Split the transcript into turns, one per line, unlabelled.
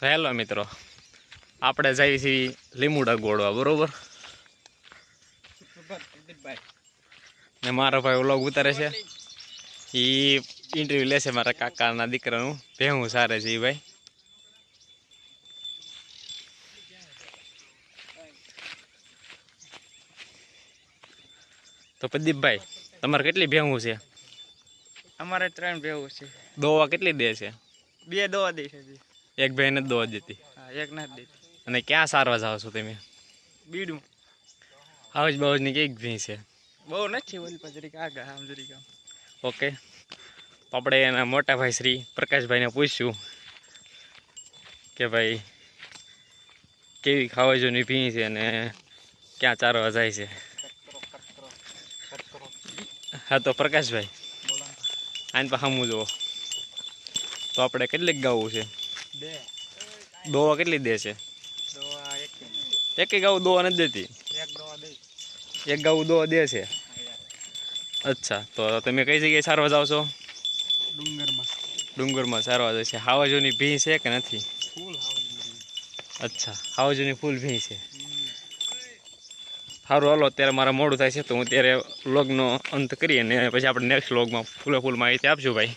તો હેલો મિત્રો આપણે જઈએ છીએ લીમુડા ગોળવા બરોબર? ને મારો ભાઈ વ્લોગ ઉતારે છે. એ ઇન્ટરવ્યુ લેશે મારા કાકાના દીકરાનું. ભેહું સારે છે એ ભાઈ. તો પ્રદીપભાઈ તમારે કેટલી ભેહું છે?
અમારે ત્રણ ભેવું છે.
દોવા કેટલી દે છે?
બે દવા દે છે.
એક ભાઈને જ દોવા દેતી.
એક ના દેતી.
અને ક્યાં સારવા જાઓ છો તમે?
બીડું.
આવજ બાવજની કંઈક ભી છે.
બહુ નથી ઓલી પજરી કા ગા આમ આમ.
ઓકે. આપણે એના મોટા ભાઈ શ્રી પ્રકાશભાઈને પૂછ્યું કે ભાઈ કેવી ખાવા ખાવાજોની ભી છે અને ક્યાં ચારવા જાય છે? હા તો પ્રકાશભાઈ આને પાસે હમું જુઓ. તો આપણે કેટલીક ગાવું છે? દોવા કેટલી દે છે?
એક.
ગાઉ દોવા નથી દેતી?
એક
ગાવું દોવા દે છે? અચ્છા તો તમે કઈ જગ્યાએ સારવા જાઓ છો?
ડુંગરમાં.
ડુંગરમાં સારવા જાય છે. હાવાજોની ભી છે કે નથી? અચ્છા હાવાજોની ફૂલ ભી છે. સારું હાલો અત્યારે મારા મોડું થાય છે તો હું ત્યારે વ્લોગનો અંત કરી અને પછી આપણે નેક્સ્ટ વ્લોગમાં ફૂલે ફૂલ માહિતી આપશું ભાઈ.